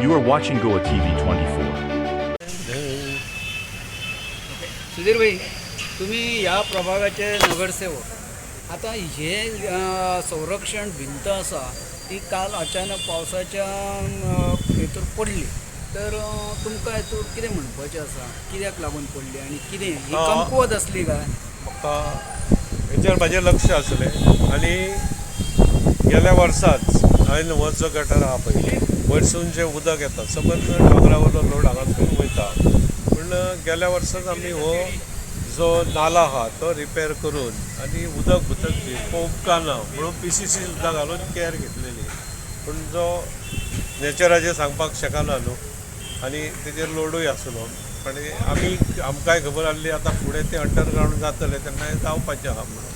You are watching Goa TV 24. Sudhir भाई तुम्ही या प्रभागाचे नगरसेवक. आता हे संरक्षण भिंत आसा ती काल अचानक पावसाच्या हेतूर पडली. तर तुमकां हेतूर कितें म्हणपाचें आसा कित्याक लागून पडली आनी कितें? ही कमकुवत असली काय? म्हाका हेचेर म्हाजें लक्ष आसलें आनी गेल्या वर्साच हांवें हो जो गटर आहा पळय वयरसून जें उदक येता समज डांगरावयलो लोड हांगासून वयता पूण गेल्या वर्साच आमी हो जो नाला आहा तो रिपेर करून आनी उदक भितर पोवकाना म्हणून पी सी सी सुद्दां घालून कॅर घेतलेली पूण जो नेचराचेर सांगपाक शकना न्हू. आनी तेजेर लोडूय आसलो हो. पण आमी आमकांय खबर आसली आतां फुडें तें अंडरग्रावंड जातलें तेन्ना जावपाचें आहा म्हणून.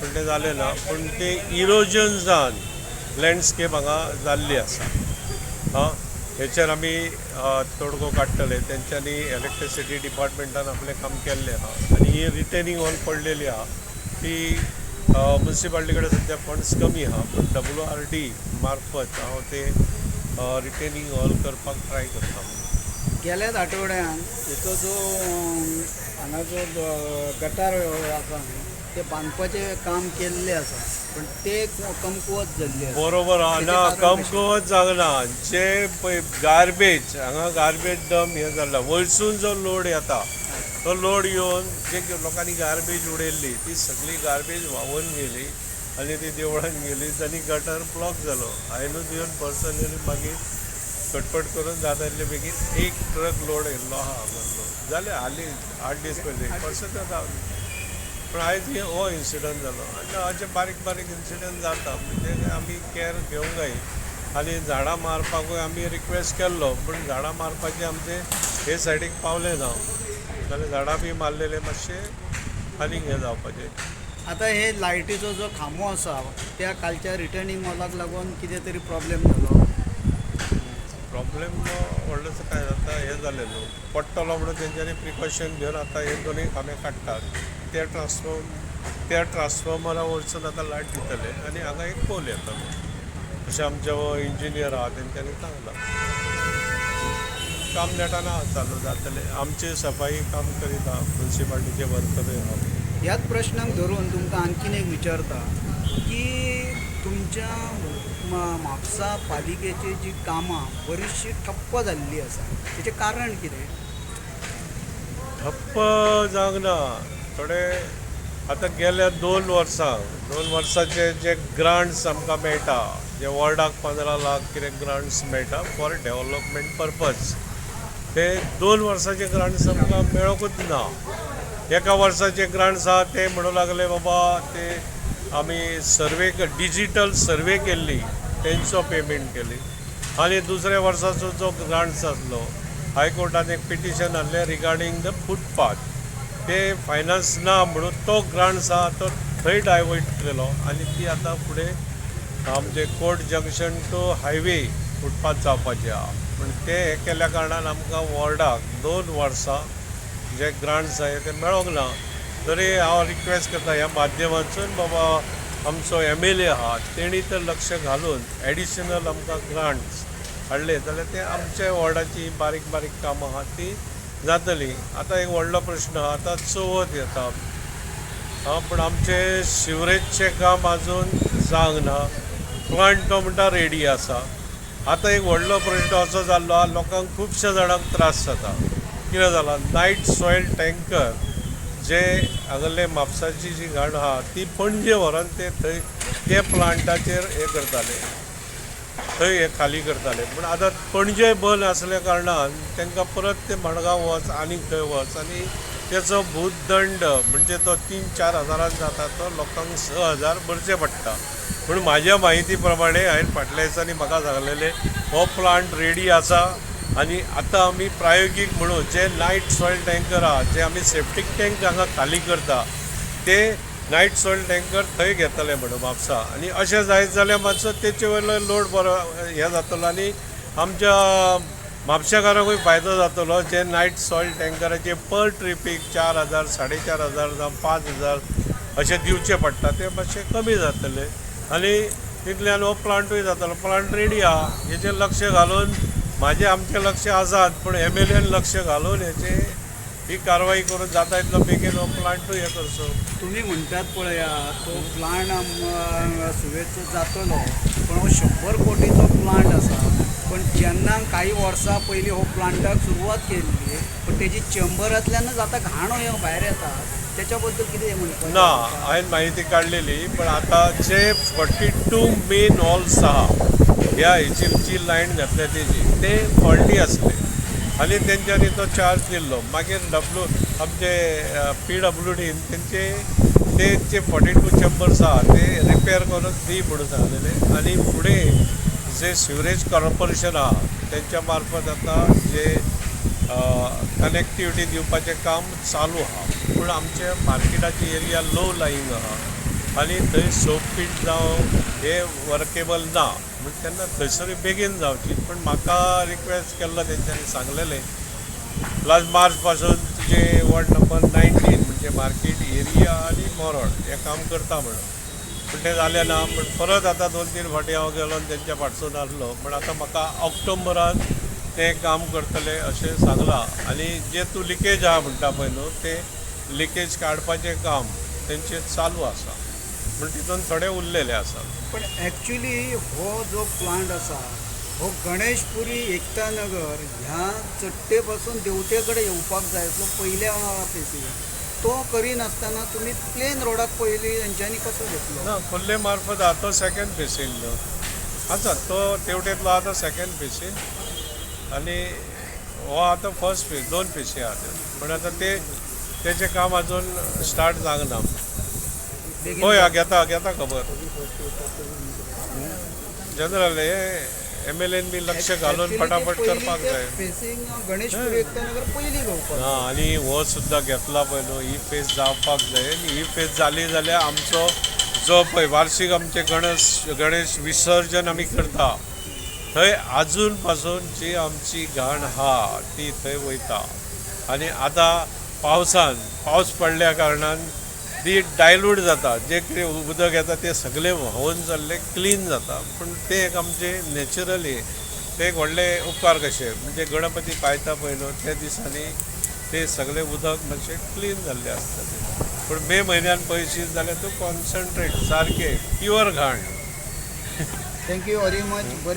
पूण तें जालें ना पूण तें इरोजन जावन लँडस्केप हांगा जाल्ली आसा. हां हेचेर आमी तोडगो काडटले तेंच्यांनी इलेक्ट्रिसिटी डिपार्टमेंटान आपलें काम केल्लें आहा. आनी ही रिटेनिंग हॉल पडलेली आहा. ती म्युन्सिपाल्टी कडेन सद्या फंड्स कमी आहा. पूण डब्ल्यू आर डी मार्फत हांव ते रिटेनिंग हॉल करपाक ट्राय करता गेल्याच आठवड्यान हेचो जो हांगा जो गटार आसा ते बांदपाचें काम केल्लें आसा पण ते कमकुवत जाल्ली आसा बरोबर तेजें ना कमकुवत जागना जे पळय गार्बेज हांगा गार्बेज डम हें जाला वयरसून जो लोड येता तो लोड येवन जे लोकांनी गार्बेज उडयल्ली ती सगळी गार्बेज व्हांवून गेली आनी ती देवळान गेली. आनी गटर ब्लॉक जालो हांवेंनूच येवन पर्सनली मागीर खटपट करून जाता बेगीन एक ट्रक लोड येयल्लो आहा जालें हालीं आठ दीस पयलीं पर्सन जावं पण आयज हे हो इन्सिडंट जालो आनी अशे बारीक बारीक इन्सिडंट जाता म्हणजे आमी कॅर घेवंक जाय आनी झाडां मारपाकूय आमी रिक्वेस्ट केल्लो पूण झाडां मारपाचें आमचे हे सायडीक पावले ना जाल्यार झाडां बी मारलेले मातशे आनीक हें जावपाचें. आता हे लायटीचो जो खांबो आसा त्या कालच्या रिटर्निंग वॉलाक लागून कितें तरी प्रॉब्लेम जालो प्रॉब्लेम व्हडलोसो काय जाता हें जालें न्हू पडटलो म्हणून तेंच्यांनी प्रिकॉशन घेवन आतां हे दोनूय खांबे काडटात ते ट्रान्सफॉर्म त्या ट्रान्सफॉर्मरा वरसून आतां लायट दितले आनी हांगा एक पोल येतलो अशें आमचे इंजिनियर आहा तेंच्यांनी सांगलां काम नेटाना चालू जातलें आमचे सफाई काम करीत आहा म्युन्सिपाल्टीचे वर्करूय आहा ह्याच प्रश्नाक धरून तुमकां आणखीन एक विचारता की तुमच्या म्हापसा पालिकेची जी कामां बरीचशी ठप्प जाल्ली आसा तेचें कारण कितें? ठप्प जावंक ना थोडे आतां गेल्या दोन वर्सां दोन वर्साचे जे ग्रांट्स आमकां मेळटा जे वॉर्डाक पंदरा लाख कितें ग्रांट्स मेळटा फॉर डेवलपमेंट पर्पज ते दोन वर्साचे ग्रांट्स आमकां मेळोकूच ना. एका वर्साचे ग्रांट्स आहा ते म्हणू लागले बाबा ते आमी सर्वे डिजिटल सर्वे केल्ली तेंचो पेमेंट केली. आनी दुसऱ्या वर्साचो जो ग्रांट्स आसलो हायकोर्टान एक पिटिशन हाडलें रिगार्डींग द फुटपाथ ते फायनान्स ना म्हणून तो ग्रांट्स आहा तो थंय डायवर्ट केलो आनी ती आतां फुडें आमचे court junction to highway footpath जावपाचें आहा. पूण ते हे केल्या कारणान आमकां वॉर्डाक दोन वर्सां जे ग्रांट्स जाय ते मेळोंक ना. तरी हांव रिक्वेस्ट करता ह्या माध्यमांतसून बाबा आमचो एम एल ए आहा तेणी तर लक्ष घालून एडिशनल आमकां ग्रांट्स हाडले. जाल्यार ते आमच्या वॉर्डाची बारीक बारीक कामां आहा ती जातली. आतां एक व्हडलो प्रश्न आहा आतां चवथ येता हां पूण आमचें शिवरेजचें काम आजून जावंक ना प्लांट तो म्हणटा रेडी आसा आतां एक व्हडलो प्रश्न असो जाल्लो आहा लोकांक खुबश्या जाणांक त्रास जाता. कितें जाला नायट सॉयल टँकर जे हांगले म्हापसाची जी घाण आहा ती पणजे व्हरोन ते थंय ते प्लांटाचेर हे करताले. थंय हे खाली करताले. पूण आतां पणजे बंद आसल्या कारणान तांकां परत ते मडगांव वच आनी थंय वच आनी तेचो भूतदंड म्हणजे तो तीन चार हजारान जाता तो लोकांक स हजार भरचे पडटा. पूण म्हाज्या म्हायती प्रमाणे हांवें फाटल्या दिसांनी म्हाका सांगलेले हो प्लांट रेडी आसा आनी आतां आमी प्रायोगीक म्हणून जे नायट सॉयल टँकर आहा जे आमी सेफ्टीक टँक हांगा खाली करता ते नायट सॉयल टँकर थंय घेतले म्हणून म्हापसा आनी अशें जायत जाल्यार मातसो तेचे वयलो लोड बरो हे जातलो आनी आमच्या म्हापशेकारांकूय फायदो जातलो. जे नायट सॉयल टँकराचे पर ट्रिपीक चार हजार साडे चार हजार जावं पांच हजार अशे दिवचे पडटा ते मातशे कमी जातले. आनी तितल्यान हो प्लांटूय जातलो. प्लांट रेडी आहा हेचेर लक्ष घालून म्हाजें आमचे लक्ष आसात पूण एम एल एन लक्ष घालून हेचें ही कारवाई करून जाता इतलो बेगीन हो प्लांटूय हे करचो तुम्ही म्हणतात पळया तो प्लांट सुवेचो जातलो पण हो शंबर कोटीचो प्लांट आसा पण जेन्ना काही वर्सां पयलीं हो प्लांटाक सुरवात केल्ली पण तेजी चेंबरांतल्यानच आतां घाण हो भायर येता त्याच्या बद्दल कितें म्हणटा ना हांवें म्हायती काडलेली पण आतांचे फोर्टी टू मेन हॉल्स आहा ह्या हेची जी लायन घातल्या तेजी ते फॉल्टी आसले आनी तेंच्यांनी तो चार्ज दिल्लो. मागीर डब्ल्यू आमचे पी डब्ल्यू डीन तेंचे तेंचे फोर्टी टू चेंबर्स आहा ते रिपेर करून दी म्हणून सांगलेले आनी फुडें जे सिवरेज कॉर्पोरेशन आहा तेंच्या मार्फत आतां जे कनेक्टिविटी दिवपाचें काम चालू आहा. पूण आमचे मार्केटाची एरिया लो लाईंग आहा. आनी थंय सोप पीट जावं हे वर्केबल ना. पूण तेन्ना थंयसर बेगीन जावची. पण म्हाका रिक्वेस्ट केल्लो तेंच्यांनी सांगलेलें. प्लस मार्च पासून तुजे वॉर्ड नंबर नायन्टीन म्हणजे मार्केट एरिया आनी मोरोड हें काम करता म्हणून. पूण तें जालें ना पूण परत आतां दोन तीन फाटी हांव गेलो तेंच्या फाटसून आसलो पण आतां म्हाका ऑक्टोबरान तें काम करतले अशें सांगलां. आनी जे तूं लिकेज आहा म्हणटा पळय न्हू तें लिकेज काडपाचें काम तेंचें चालू आसा म्हण तितून थोडे उरलेले आसात पण ॲक्च्युली हो जो प्लांट आसा हो गणेशपुरी एकता नगर ह्या चट्टे पासून देवते कडेन येवपाक जाय असलो पयल्या फेसी तो करिनासतना तुमी प्लेन रोडाक पयली तेंच्यांनी कसो घेतलो? ना खोल्ले मार्फत आहा तो सेकंड फेसीन न्हू आसा तो तेवटेतलो आतां सेकंड फेसीन आनी हो आतां फर्स्ट फेज दोन फेसी आहा ते पण आतां ते तेचें काम अजून स्टार्ट जावंक ना होय हा, घेता घेता खबर. जनरल हे एम एल एन बी लक्ष घालून फटाफट करपाक जाय. हा आनी हो सुद्दां घेतला पळय न्हू ही फेज जावपाक जाय. आनी ही फेज जाली जाल्यार आमचो जो पळय वार्षिक आमचे गणेश गणेश विसर्जन आमी करता. थंय आजून पासून जी आमची घाण आहा ती थंय वयता. आनी आतां पावसान पावस पडल्या कारणान ती डायल्यूट जाता जे कितें उदक येता तें सगळें व्हांवून जाल्लें क्लीन जाता पूण तें एक आमचें नॅचरली तें एक व्हडलें उपकार कशें म्हणजे गणपती पायता पळय न्हू त्या दिसांनी ते सगळें उदक मातशें क्लीन जाल्लें आसता पूण मे म्हयन्यान पळयशीत जाल्यार तूं कॉन्सन्ट्रेट सारकें प्युअर घाण. थँक्यू व्हेरी मच बरें